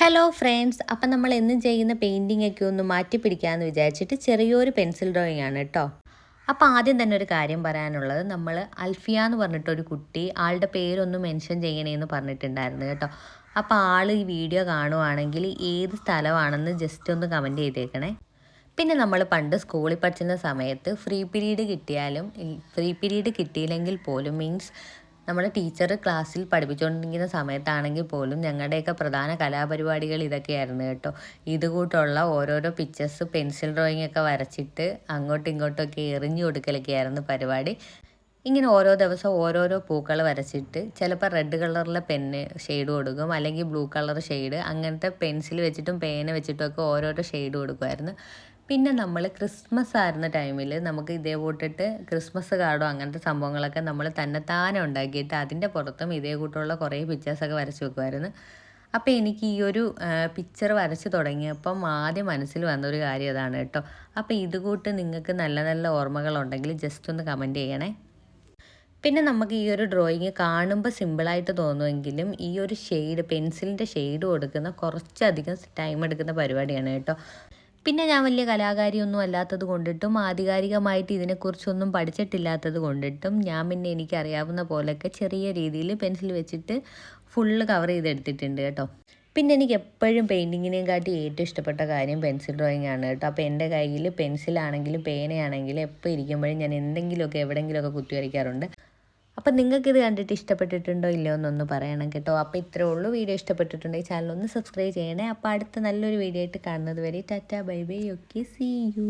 Hello friends അപ്പം നമ്മൾ എന്നും ചെയ്യുന്ന പെയിന്റിംഗ് ഒക്കെ ഒന്ന് മാറ്റി പിടിക്കാമെന്ന് വിചാരിച്ചിട്ട് ചെറിയൊരു പെൻസിൽ ഡ്രോയിങ് ആണ് കേട്ടോ അപ്പോൾ ആദ്യം തന്നെ ഒരു കാര്യം പറയാനുള്ളത്. നമ്മൾ അൽഫിയ എന്ന് പറഞ്ഞിട്ടൊരു കുട്ടി ആളുടെ പേരൊന്ന് മെൻഷൻ ചെയ്യണേന്ന് പറഞ്ഞിട്ടുണ്ടായിരുന്നു കേട്ടോ. അപ്പോൾ ആൾ ഈ വീഡിയോ കാണുവാണെങ്കിൽ ഏത് സ്ഥലമാണെന്ന് ജസ്റ്റ് ഒന്ന് കമന്റ് ചെയ്തേക്കണേ. പിന്നെ നമ്മൾ പണ്ട് സ്കൂളിൽ പഠിച്ചിരുന്ന സമയത്ത് ഫ്രീ പീരീഡ് കിട്ടിയാലും ഫ്രീ പീരീഡ് കിട്ടിയില്ലെങ്കിൽ പോലും മീൻസ് നമ്മുടെ ടീച്ചർ ക്ലാസ്സിൽ പഠിപ്പിച്ചുകൊണ്ടിരിക്കുന്ന സമയത്താണെങ്കിൽ പോലും ഞങ്ങളുടെയൊക്കെ പ്രധാന കലാപരിപാടികൾ ഇതൊക്കെയായിരുന്നു കേട്ടോ. ഇതുകൂട്ടുള്ള ഓരോരോ പിക്ചേഴ്സ് പെൻസിൽ ഡ്രോയിങ് ഒക്കെ വരച്ചിട്ട് അങ്ങോട്ടും ഇങ്ങോട്ടൊക്കെ എറിഞ്ഞു കൊടുക്കലൊക്കെയായിരുന്നു പരിപാടി. ഇങ്ങനെ ഓരോ ദിവസം ഓരോരോ പൂക്കൾ വരച്ചിട്ട് ചിലപ്പോൾ റെഡ് കളറിലെ പെന്ന് ഷെയ്ഡ് കൊടുക്കും അല്ലെങ്കിൽ ബ്ലൂ കളർ ഷെയ്ഡ് അങ്ങനത്തെ പെൻസിൽ വെച്ചിട്ടും പേന വെച്ചിട്ടും ഒക്കെ ഓരോരോ ഷെയ്ഡ് കൊടുക്കുമായിരുന്നു. പിന്നെ നമ്മൾ ക്രിസ്മസ് ആയിരുന്ന ടൈമിൽ നമുക്ക് ഇതേ കൂട്ടിട്ട് ക്രിസ്മസ് കാർഡോ അങ്ങനത്തെ സംഭവങ്ങളൊക്കെ നമ്മൾ തന്നെ താനെ ഉണ്ടാക്കിയിട്ട് അതിന്റെ പുറത്തും ഇതേ കൂട്ടുള്ള കുറേ പിക്ചേഴ്സൊക്കെ വരച്ച് വെക്കുമായിരുന്നു അപ്പോൾ എനിക്ക് ഈ ഒരു പിക്ചർ വരച്ച് തുടങ്ങിയപ്പം ആദ്യം മനസ്സിൽ വന്നൊരു കാര്യം അതാണ് കേട്ടോ. അപ്പോൾ ഇതുകൂട്ട് നിങ്ങൾക്ക് നല്ല നല്ല ഓർമ്മകളുണ്ടെങ്കിൽ ജസ്റ്റ് ഒന്ന് കമന്റ് ചെയ്യണേ. പിന്നെ നമുക്ക് ഈ ഒരു ഡ്രോയിങ് കാണുമ്പോൾ സിമ്പിളായിട്ട് തോന്നുമെങ്കിലും ഈ ഒരു ഷെയ്ഡ് പെൻസിലിന്റെ ഷെയ്ഡ് കൊടുക്കുന്ന കുറച്ചധികം ടൈം എടുക്കുന്ന പരിപാടിയാണ് കേട്ടോ. പിന്നെ ഞാൻ വലിയ കലാകാരിയൊന്നും അല്ലാത്തത് കൊണ്ടിട്ടും ആധികാരികമായിട്ട് ഇതിനെക്കുറിച്ചൊന്നും പഠിച്ചിട്ടില്ലാത്തത് കൊണ്ടിട്ടും ഞാൻ പിന്നെ എനിക്കറിയാവുന്ന പോലെയൊക്കെ ചെറിയ രീതിയിൽ പെൻസിൽ വെച്ചിട്ട് ഫുള്ള് കവർ ചെയ്തെടുത്തിട്ടുണ്ട് കേട്ടോ. പിന്നെ എനിക്ക് എപ്പോഴും പെയിന്റിങ്ങിനെയും കാട്ടി ഏറ്റവും ഇഷ്ടപ്പെട്ട കാര്യം പെൻസിൽ ഡ്രോയിങ് ആണ് കേട്ടോ. അപ്പോൾ എന്റെ കയ്യിൽ പെൻസിലാണെങ്കിലും പേനയാണെങ്കിലും എപ്പോൾ ഇരിക്കുമ്പോഴും ഞാൻ എന്തെങ്കിലുമൊക്കെ എവിടെയെങ്കിലുമൊക്കെ കുത്തി വരയ്ക്കാറുണ്ട്. അപ്പം നിങ്ങൾക്കിത് കണ്ടിട്ട് ഇഷ്ടപ്പെട്ടിട്ടുണ്ടോ ഇല്ലയോ എന്നൊന്ന് പറയണം കേട്ടോ. അപ്പോൾ ഇത്രേ ഉള്ളൂ. വീഡിയോ ഇഷ്ടപ്പെട്ടിട്ടുണ്ടെങ്കിൽ ചാനൽ ഒന്ന് സബ്സ്ക്രൈബ് ചെയ്യണേ. അപ്പോൾ അടുത്ത നല്ലൊരു വീഡിയോ ആയിട്ട് കാണുന്നത് വരെ tata bye bye okay see you